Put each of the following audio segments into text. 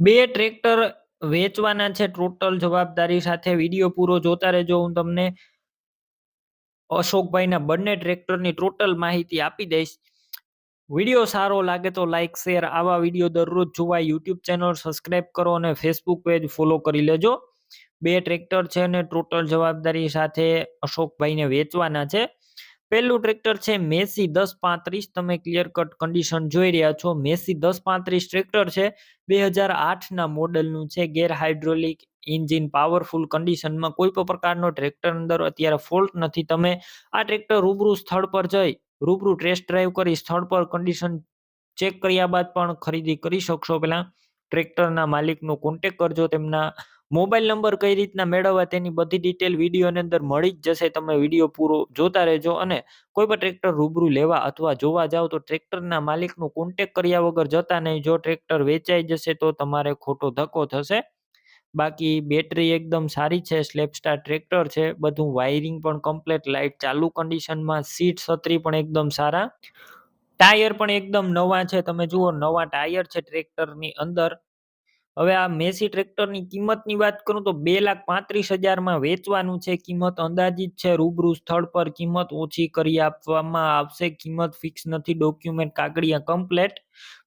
બે ટ્રેક્ટર વેચવાના છે ટોટલ જવાબદારી સાથે. વીડિયો પૂરો જોતા રહેજો. હું તમને અશોકભાઈના બંને ટ્રેક્ટરની ટોટલ માહિતી આપી દઈશ. વીડિયો સારો લાગે તો લાઇક શેર, આવા વીડિયો દરરોજ જોવા યુટ્યુબ ચેનલ સબસ્ક્રાઈબ કરો અને ફેસબુક પેજ ફોલો કરી લેજો. બે ટ્રેક્ટર છે અને ટોટલ જવાબદારી સાથે અશોકભાઈને વેચવાના છે. પહેલું ટ્રેક્ટર છે મેસી દસ પાંત્રીસ. તમે ક્લિયર કટ કન્ડિશન જોઈ રહ્યા છો. મેસી દસ પાંત્રીસ ટ્રેક્ટર છે. બે હજાર આઠના મોડલનું છે. ગેર હાઇડ્રોલિક એન્જિન પાવરફુલ કન્ડિશનમાં કોઈ પણ પ્રકારનો ટ્રેક્ટર અંદર અત્યારે ફોલ્ટ નથી. તમે આ ટ્રેક્ટર રૂબરૂ સ્થળ પર જઈ, રૂબરૂ ટેસ્ટ ડ્રાઈવ કરી, સ્થળ પર કન્ડિશન ચેક કર્યા બાદ પણ ખરીદી કરી શકશો. પહેલાં ટ્રેક્ટરના માલિકનો કોન્ટેક કરજો. તેમના મોબાઈલ નંબર કઈ રીતના મેળવવા તેની બધી ડિટેલ વિડીયોની અંદર મળી જ જશે. તમે વીડિયો પૂરો જોતા રહેજો અને કોઈ પણ ટ્રેક્ટર રૂબરૂ લેવા અથવા જોવા જાઓ તો ટ્રેક્ટરના માલિકનું કોન્ટેક કર્યા વગર જતા નહીં. જો ટ્રેક્ટર વેચાઈ જશે તો તમારે ખોટો ધક્કો થશે. બાકી બેટરી એકદમ સારી છે સ્લેપસ્ટાર ટ્રેક્ટર છે, બધું વાયરિંગ પણ કમ્પ્લેટ લાઇટ ચાલુ કન્ડિશનમાં સીટ છત્રી પણ એકદમ સારા. ટાયર પણ એકદમ નવા છે. તમે જુઓ નવા ટાયર છે ટ્રેક્ટરની અંદર. હવે આ મેસી ટ્રેક્ટરની કિંમતની વાત કરું તો બે લાખ પાંત્રીસ હજારમાં વેચવાનું છે. કિંમત અંદાજિત છે. રૂબરૂ સ્થળ પર કિંમત ઓછી કરી આપવામાં આવશે. કિંમત ફિક્સ નથી. ડોક્યુમેન્ટ કાગળિયા કમ્પ્લેટ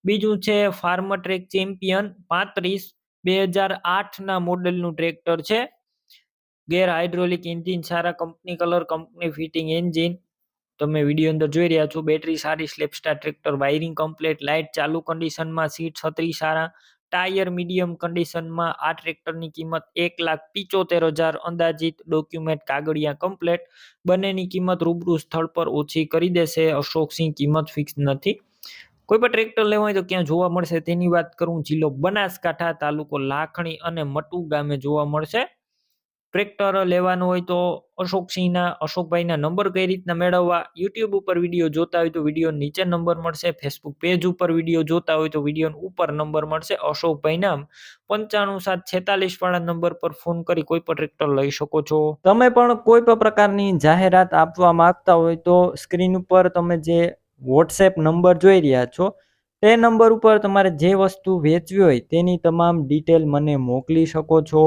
બીજું છે ફાર્મર ટ્રેક ચેમ્પિયન પાંત્રીસ બે હજાર આઠના મોડેલનું ટ્રેક્ટર છે. ગેર હાઇડ્રોલિક એન્જિન સારા company colour company fitting engine તમે વીડિયો અંદર જોઈ રહ્યા છો. બેટરી સારી સ્લેપસ્ટાર ટ્રેક્ટર વાયરિંગ કમ્પ્લેટ લાઇટ ચાલુ કન્ડિશનમાં સીટ છત્રી સારા. ટાયર મીડિયમ કન્ડિશનમાં આ ટ્રેક્ટરની કિંમત એક લાખ પિચોતેર હજાર અંદાજિત ડોક્યુમેન્ટ કાગળિયા કમ્પ્લેટ. બંનેની કિંમત રૂબરૂ સ્થળ પર ઓછી કરી દેશે. અશોકસિંહ કિંમત ફિક્સ નથી. કોઈ પણ ટ્રેક્ટર લેવા હોય તો ક્યાં જોવા મળશે? તેની વાત કરું. જિલ્લો બનાસકાંઠા તાલુકો લાખણી અને મટુ ગામે જોવા મળશે. ટ્રેક્ટર લેવાનું હોય તો અશોકસિંહના, અશોકભાઈના નંબર કઈ રીતના મેળવવા? યુટ્યુબ ઉપર વીડિયો જોતા હોય તો વીડિયો નીચે નંબર મળશે. ફેસબુક પેજ ઉપર વીડિયો જોતા હોય તો વીડિયો ઉપર નંબર મળશે. અશોકભાઈના પંચાણું સાત છેતાલીસ વાળા નંબર પર ફોન કરી કોઈ પણ ટ્રેક્ટર લઈ શકો છો. તમે પણ કોઈ પણ પ્રકારની જાહેરાત આપવા માંગતા હોય તો સ્ક્રીન ઉપર તમે જે વોટ્સએપ નંબર જોઈ રહ્યા છો, તે નંબર ઉપર તમારે જે વસ્તુ વેચવી હોય તેની તમામ ડિટેલ મને મોકલી શકો છો.